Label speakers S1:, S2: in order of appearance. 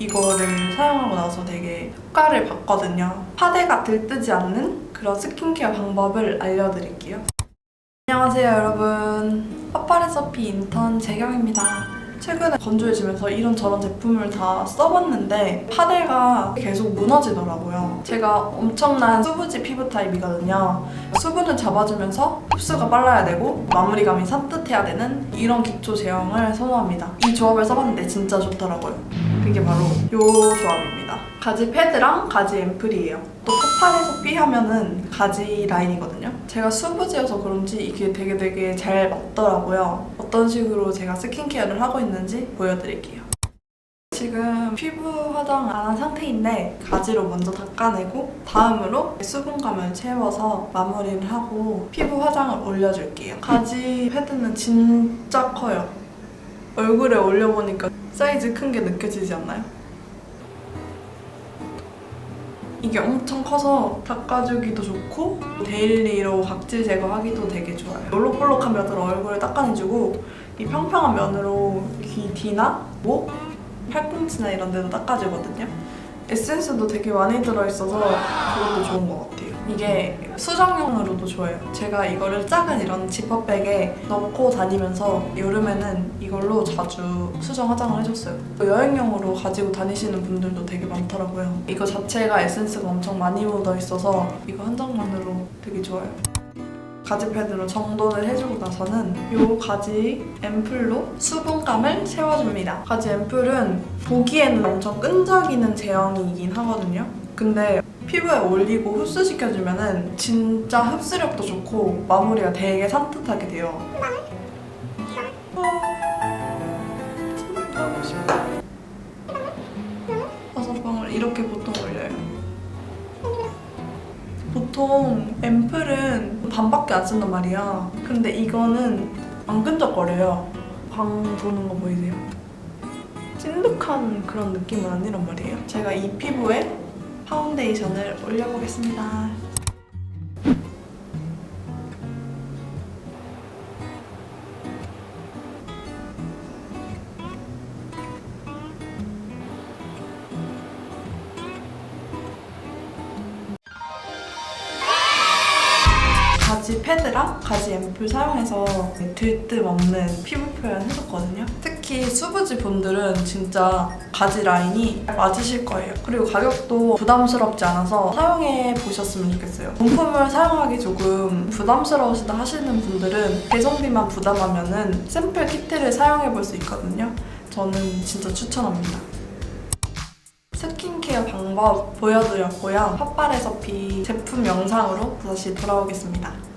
S1: 이거를 사용하고 나서 되게 효과를 봤거든요. 파데가 들뜨지 않는 그런 스킨케어 방법을 알려드릴게요. 안녕하세요 여러분. 파파레서피 인턴 재경입니다. 최근에 건조해지면서 이런저런 제품을 다 써봤는데 파데가 계속 무너지더라고요. 제가 엄청난 수부지 피부 타입이거든요. 수분을 잡아주면서 흡수가 빨라야 되고 마무리감이 산뜻해야 되는 이런 기초 제형을 선호합니다. 이 조합을 써봤는데 진짜 좋더라고요. 그게 바로 이 조합입니다. 가지 패드랑 가지 앰플이에요. 또 파파레서 삐 하면은 가지 라인이거든요. 제가 수부지여서 그런지 이게 되게 되게 잘 맞더라고요. 어떤 식으로 제가 스킨케어를 하고 있는지 보여드릴게요. 지금 피부 화장 안 한 상태인데 가지로 먼저 닦아내고 다음으로 수분감을 채워서 마무리를 하고 피부 화장을 올려줄게요. 가지 패드는 진짜 커요. 얼굴에 올려보니까 사이즈 큰 게 느껴지지 않나요? 이게 엄청 커서 닦아주기도 좋고 데일리로 각질 제거하기도 되게 좋아요. 볼록볼록한 면으로 얼굴을 닦아내주고 이 평평한 면으로 귀 뒤나 목, 팔꿈치나 이런 데도 닦아주거든요. 에센스도 되게 많이 들어있어서 그것도 좋은 것 같아요. 이게 수정용으로도 좋아요. 제가 이거를 작은 이런 지퍼백에 넣고 다니면서 여름에는 이걸로 자주 수정 화장을 해줬어요. 여행용으로 가지고 다니시는 분들도 되게 많더라고요. 이거 자체가 에센스가 엄청 많이 묻어 있어서 이거 한 장만으로 되게 좋아요. 가지 패드로 정돈을 해주고 나서는 이 가지 앰플로 수분감을 채워줍니다. 가지 앰플은 보기에는 엄청 끈적이는 제형이긴 하거든요. 근데 피부에 올리고 흡수시켜주면 은 진짜 흡수력도 좋고 마무리가 되게 산뜻하게 돼요. 다섯 방울 이렇게 보통 올려요. 보통 앰플은 반밖에 안 쓴단 말이야. 근데 이거는 안 끈적거려요. 광 도는 거 보이세요? 찐득한 그런 느낌은 아니란 말이에요. 제가 이 피부에 파운데이션을 올려보겠습니다. 가지 패드랑 가지 앰플 사용해서 들뜸 없는 피부 표현 해줬거든요. 특히 수부지 분들은 진짜 가지 라인이 맞으실 거예요. 그리고 가격도 부담스럽지 않아서 사용해 보셨으면 좋겠어요. 본품을 사용하기 조금 부담스러우시다 하시는 분들은 배송비만 부담하면은 샘플 키트를 사용해 볼 수 있거든요. 저는 진짜 추천합니다. 스킨케어 방법 보여드렸고요. 핫바레서피 제품 영상으로 다시 돌아오겠습니다.